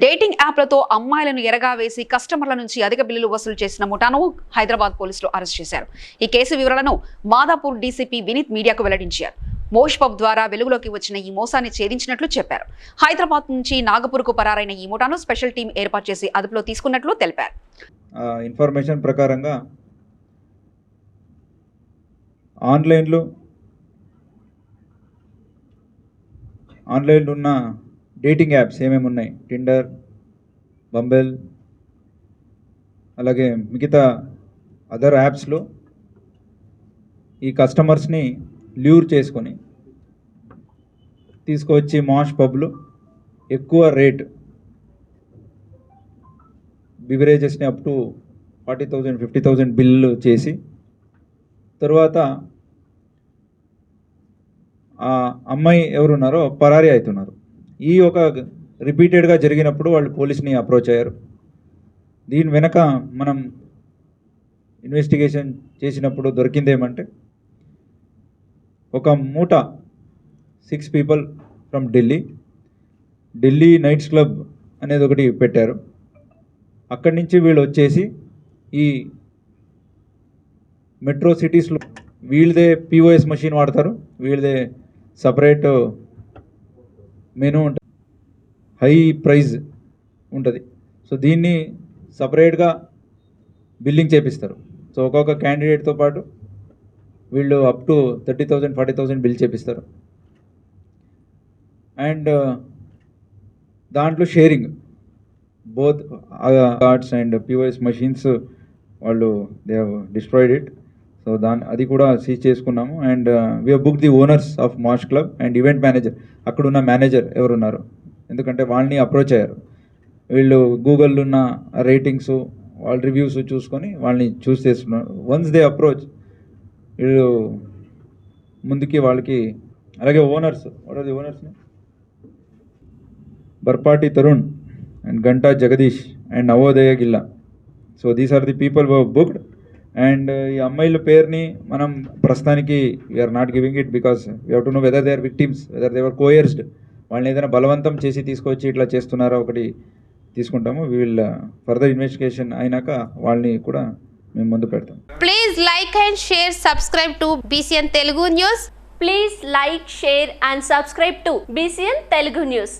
Dating యాప్లతో అమ్మాయిలను ఎరగా వేసి కస్టమర్ల నుంచి అధిక బిల్లులు వసూలు చేసిన ముఠాను హైదరాబాద్ పోలీసులు అరెస్ట్ చేశారు. ఈ కేసు వివరాలను మాదాపూర్ డీసీపీ వినీత్ మీడియాకు వెల్లడించారు. మోష్ పబ్ ద్వారా వెలుగులోకి వచ్చిన ఈ మోసాన్ని ఛేదించినట్లు చెప్పారు. హైదరాబాద్ నుంచి నాగపూర్కు పరారైన ఈ ముఠాను స్పెషల్ టీం ఏర్పాటు చేసి అదుపులో తీసుకున్నట్లు తెలిపారు. ఇన్ఫర్మేషన్ ప్రకారంగా ఆన్లైన్లో ఆన్లైన్లో ఉన్న డేటింగ్ యాప్స్ ఏమేమి ఉన్నాయి? టిండర్ బంబెల్ అలాగే మిగతా అదర్ యాప్స్లో ఈ కస్టమర్స్ని ల్యూర్ చేసుకొని తీసుకొచ్చి మాష్ పబ్లు ఎక్కువ rate బివరేజెస్ని up to forty thousand fifty thousand bill చేసి తర్వాత ఆ అమ్మాయి ఎవరున్నారో పరారీ అవుతున్నారు. ఈ ఒక రిపీటెడ్గా జరిగినప్పుడు వాళ్ళు పోలీస్ని అప్రోచ్ అయ్యారు. దీని వెనక మనం ఇన్వెస్టిగేషన్ చేసినప్పుడు దొరికింది ఏమంటే ఒక మూట six people from Delhi Delhi nights club అనేది ఒకటి పెట్టారు. అక్కడి నుంచి వీళ్ళు వచ్చేసి ఈ మెట్రో సిటీస్లో వీళ్ళదే పిఓఎస్ మషిన్ వాడతారు వీళ్ళదే సపరేట్ మెనూ ఉంటుంది. హై ప్రైజ్ ఉంటుంది. సో దీన్ని సపరేట్గా బిల్లింగ్ చేపిస్తారు. సో ఒక్కొక్క క్యాండిడేట్తో పాటు వీళ్ళు up to thirty thousand forty thousand bill చేపిస్తారు. అండ్ uh, దాంట్లో sharing both uh, cards and POS machines వాళ్ళు దే డిస్ట్రాయిడ్ ఇట్ సో దాని అది కూడా సీజ్ చేసుకున్నాము. And we book the owners of Mash club and event manager అక్కడ ఉన్న manager ఎవరున్నారు? ఎందుకంటే వాళ్ళని అప్రోచ్ అయ్యారు. వీళ్ళు గూగుల్లో ఉన్న రేటింగ్స్ వాళ్ళ రివ్యూస్ చూసుకొని వాళ్ళని చూస్ చేస్తున్నారు వన్స్ దే అప్రోచ్ వీళ్ళు ముందుకి వాళ్ళకి అలాగే owners what are the owners బర్పాటి Tarun and Ganta Jagadish and Navodaya గిల్లా so these are the people booked and uh, ఈ అమ్మాయిల పేరుని మనం ప్రస్తుతానికి we are not giving it because we have to know whether they are victims whether they are coerced వాళ్ళని ఏదైనా బలవంతం చేసి తీసుకొచ్చి ఇట్లా చేస్తున్నారా ఒకటి తీసుకుంటాము. వీ విల్ ఫర్దర్ ఇన్వెస్టిగేషన్ అయినాక వాళ్ళని కూడా మేము ముందు పెడతాం. Please like and share subscribe to BCN Telugu news please like share and subscribe to BCN Telugu news